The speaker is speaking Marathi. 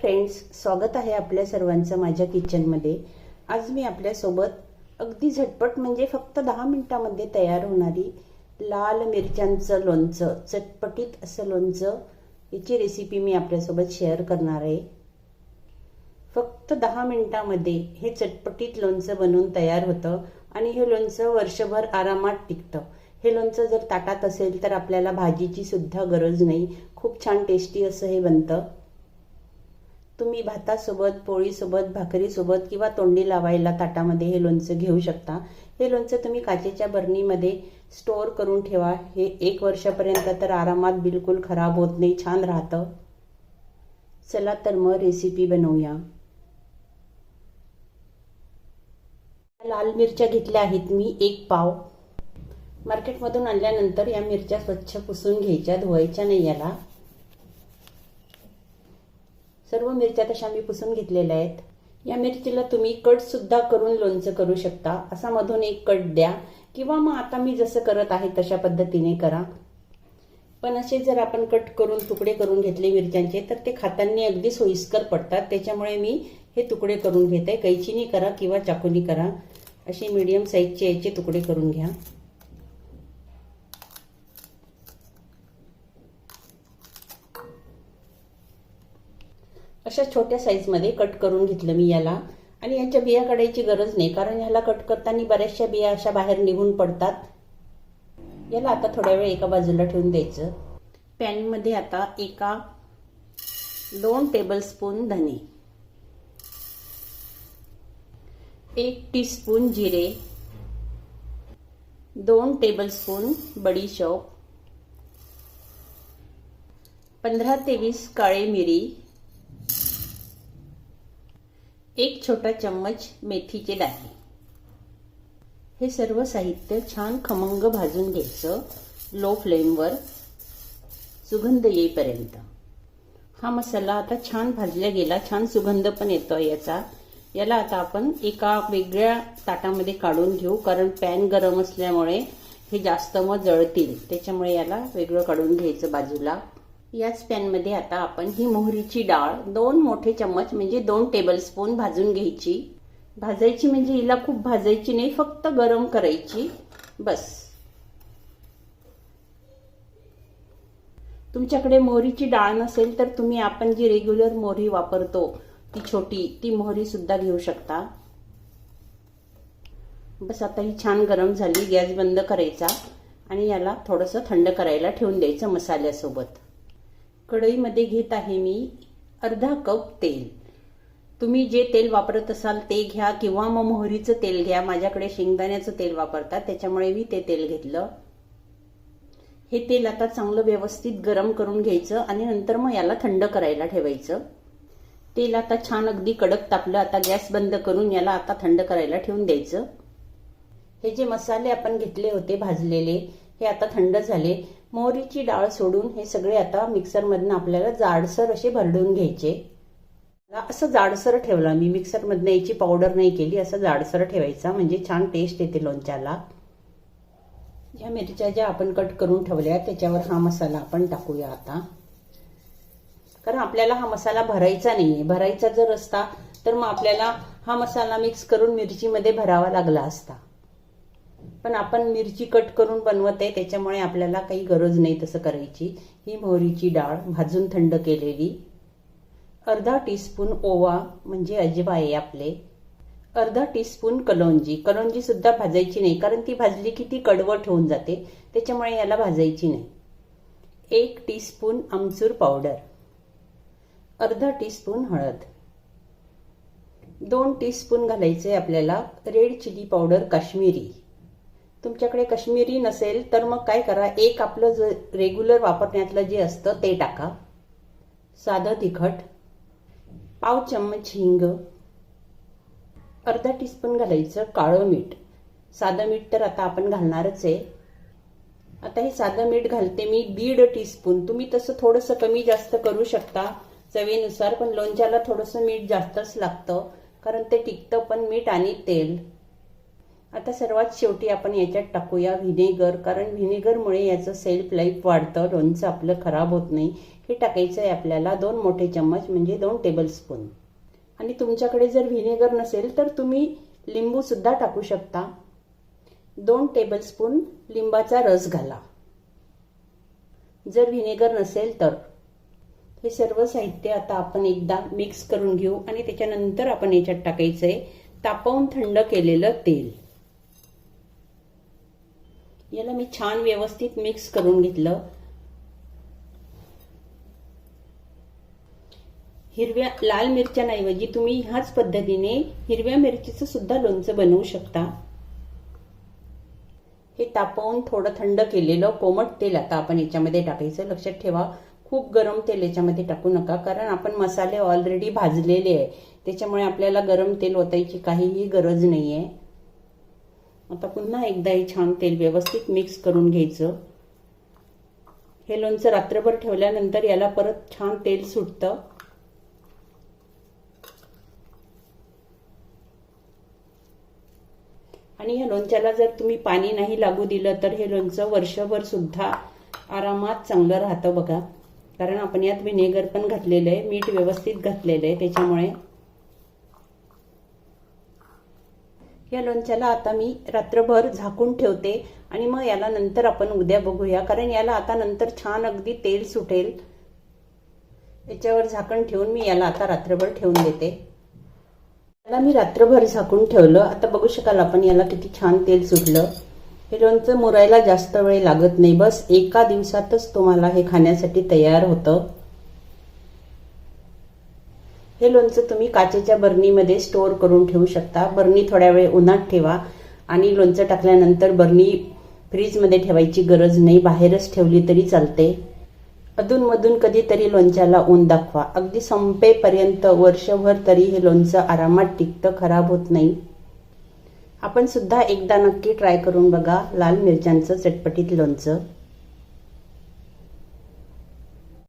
फ्रेंड्स स्वागत आहे आपल्या सर्वांचं माझ्या किचनमध्ये आज मी आपल्यासोबत अगदी झटपट म्हणजे फक्त दहा मिनिटामध्ये तयार होणारी लाल मिरच्यांचं लोणचं चटपटीत असं लोणचं याची रेसिपी मी आपल्यासोबत शेअर करणार आहे. फक्त दहा मिनिटामध्ये हे चटपटीत लोणचं बनवून तयार होतं आणि हे लोणचं वर्षभर आरामात टिकतं. हे लोणचं जर ताटात असेल तर आपल्याला भाजीची सुद्धा गरज नाही. खूप छान टेस्टी असं हे बनतं. तुम्ही भातासोबत पोळीसोबत भाकरीसोबत किंवा तोंडी लावायला ताटामध्ये हे लोणचं घेऊ शकता. हे लोणचं तुम्ही काचेच्या बरणीमध्ये स्टोअर करून ठेवा. हे एक वर्षापर्यंत तर आरामात बिलकुल खराब होत नाही छान राहतं. चला तर मग रेसिपी बनवूया. लाल मिरच्या घेतल्या आहेत मी एक पाव. मार्केटमधून आणल्यानंतर या मिरच्या स्वच्छ पुसून घ्यायच्या धुवायच्या नाही याला. सर्व मिरच्या तशा मी पुसून घेतलेल्या आहेत. या मिरचीला तुम्ही कट सुद्धा करून लोणचं करू शकता. असा मधून एक कट द्या किंवा मग आता मी जसं करत आहे तशा पद्धतीने करा. पण असे जर आपण कट करून तुकडे करून घेतले मिरच्यांचे तर ते खातांनी अगदी सोयीस्कर पडतात. त्याच्यामुळे मी हे तुकडे करून घेते. कैचीनी करा किंवा चाकूनी करा. असे मीडियम साईजचे याचे तुकडे करून घ्या. अशा छोट्या साईजमध्ये कट करून घेतलं मी याला. आणि यांच्या बिया काढायची गरज नाही कारण ह्याला कट करताना बऱ्याचशा बिया अशा बाहेर निघून पडतात. याला आता थोड्या वेळ एका बाजूला ठेवून द्यायचं. पॅनमध्ये आता एका दोन टेबलस्पून धने. एक टीस्पून जिरे. दोन टेबलस्पून बडीशोप. पंधरा ते वीस काळे मिरी. एक छोटा चम्मच मेथीचे दाणे. हे सर्व साहित्य छान खमंग भाजून घ्यायचं लो फ्लेमवर सुगंध येईपर्यंत. हा मसाला आता छान भाजला गेला छान सुगंध पण येतो याचा. याला आता आपण एका वेगळ्या ताटामध्ये काढून घेऊ कारण पॅन गरम असल्यामुळे हे जास्त मग जळतील. त्याच्यामुळे याला वेगळं काढून घ्यायचं बाजूला. याच पॅनमध्ये आता आपण ही मोहरीची डाळ दोन मोठे चम्मच म्हणजे दोन टेबलस्पून भाजून घ्यायची. भाजायची म्हणजे हिला खूप भाजायची नाही फक्त गरम करायची. बस. तुमच्याकडे मोहरीची डाळ नसेल तर तुम्ही आपण जी रेग्युलर मोहरी वापरतो ती छोटी ती मोहरी सुद्धा घेऊ शकता. बस आता ही छान गरम झाली गॅस बंद करायचा आणि याला थोडंसं थंड करायला ठेवून द्यायचं मसाल्यासोबत. कढईमध्ये घेत आहे मी अर्धा कप तेल. तुम्ही जे तेल वापरत असाल ते घ्या किंवा मग मोहरीचं तेल घ्या. माझ्याकडे शेंगदाण्याचं तेल वापरतात त्याच्यामुळे मी ते तेल घेतलं. हे तेल आता चांगलं व्यवस्थित गरम करून घ्यायचं आणि नंतर मग याला थंड करायला ठेवायचं. तेल आता छान अगदी कडक तापलं आता गॅस बंद करून याला आता थंड करायला ठेवून द्यायचं. हे जे मसाले आपण घेतले होते भाजलेले हे आता थंड झाले. मोहरीची डाळ सोडून हे सगळे आता मिक्सरमधनं आपल्याला जाडसर असे भरडून घ्यायचे. असं जाडसर ठेवला. मी मिक्सरमधनं याची पावडर नाही केली. असं जाडसर ठेवायचा. म्हणजे छान टेस्ट येते लोणच्याला. ह्या मिरच्या ज्या आपण कट करून ठेवल्या त्याच्यावर हा मसाला आपण टाकूया आता. कारण आपल्याला हा मसाला भरायचा नाहीये. भरायचा जर असता तर मग आपल्याला हा मसाला मिक्स करून मिरचीमध्ये भरावा लागला असता. पण आपण मिरची कट करून बनवत आहे त्याच्यामुळे आपल्याला काही गरज नाही तसं करायची. ही मोहरीची डाळ भाजून थंड केलेली. अर्धा टीस्पून ओवा म्हणजे अजवा आहे आपले. अर्धा टीस्पून कलोंजी कलोंजी सुद्धा भाजायची नाही कारण ती भाजली की ती कडवट होऊन जाते. त्याच्यामुळे याला भाजायची नाही. एक टीस्पून आमचूर पावडर. अर्धा टीस्पून हळद. दोन टीस्पून घालायचे आपल्याला रेड चिली पावडर काश्मीरी. तुमच्याकडे कश्मीरी नसेल तर मग काय करा? एक आपलं ज रेग्युलर वापरण्यातलं जे असतं ते टाका. साधं तिखट. पाव चम्मच हिंग. अर्धा टीस्पून घालायचं काळं मीठ. साधं मीठ तर आता आपण घालणारच आहे. आता हे साधं मीठ घालते मी दीड टीस्पून तुम्ही तसं थोडंसं कमी जास्त करू शकता. चवीनुसार पण लोणच्याला थोडंसं मीठ जास्तच लागतं कारण ते टिकतं पण मीठ आणि तेल. आता सर्वात शेवटी आपण याच्यात टाकूया व्हिनेगर कारण व्हिनेगरमुळे याचं सेल्फ लाईफ वाढतं लोणचं आपलं खराब होत नाही. हे टाकायचं आहे आपल्याला दोन मोठे चम्मच म्हणजे दोन टेबलस्पून आणि तुमच्याकडे जर व्हिनेगर नसेल तर तुम्ही लिंबूसुद्धा टाकू शकता. दोन टेबलस्पून लिंबाचा रस घाला. जर व्हिनेगर नसेल तर. हे सर्व साहित्य आता आपण एकदा मिक्स करून घेऊ आणि त्याच्यानंतर आपण याच्यात टाकायचं आहे तापवून थंड केलेलं तेल. याला मी छान व्यवस्थित मिक्स करून घेतलं. हिरव्या लाल मिरच्यांऐवजी तुम्ही ह्याच पद्धतीने हिरव्या मिरचीचं सुद्धा लोणचं बनवू शकता. हे तापवून थोडं थंड केलेलं कोमट तेल आता आपण याच्यामध्ये टाकायचं. लक्षात ठेवा खूप गरम तेल याच्यामध्ये टाकू नका कारण आपण मसाले ऑलरेडी भाजलेले आहे. त्याच्यामुळे आपल्याला गरम तेल ओतायची काहीही गरज नाही आहे आता पुन्हा एकदा हे छान तेल व्यवस्थित मिक्स करून घ्यायचं. हे लोणचं रात्रभर ठेवल्यानंतर याला परत छान तेल सुटतं. आणि या लोणच्याला जर तुम्ही पाणी नाही लागू दिलं तर हे लोणचं वर्षभर सुद्धा आरामात चांगलं राहतं बघा. कारण आपण यात व्हिनेगर पण घातलेलं आहे मीठ व्यवस्थित घातलेलं आहे त्याच्यामुळे या लोणच्याला आता मी रात्रभर झाकून ठेवते आणि मग याला नंतर आपण उद्या बघूया. कारण याला आता नंतर छान अगदी तेल सुटेल. याच्यावर झाकण ठेवून मी याला आता रात्रभर ठेवून देते. याला मी रात्रभर झाकून ठेवलं. आता बघू शकाल आपण याला किती छान तेल सुटलं. हे लोणचं मुरायला जास्त वेळ लागत नाही. बस एका दिवसातच तुम्हाला हे खाण्यासाठी तयार होतं. हे लोणचं तुम्ही काचेच्या बरणीमध्ये स्टोअर करून ठेवू शकता. बरणी थोड्या वेळ उन्हात ठेवा आणि लोणचं टाकल्यानंतर बरणी फ्रीजमध्ये ठेवायची गरज नाही. बाहेरच ठेवली तरी चालते. अधूनमधून कधीतरी लोणच्याला ऊन दाखवा. अगदी संपेपर्यंत वर्षभर तरी हे लोणचं आरामात टिकतं खराब होत नाही. आपण सुद्धा एकदा नक्की ट्राय करून बघा लाल मिरच्यांचं चटपटीत लोणचं.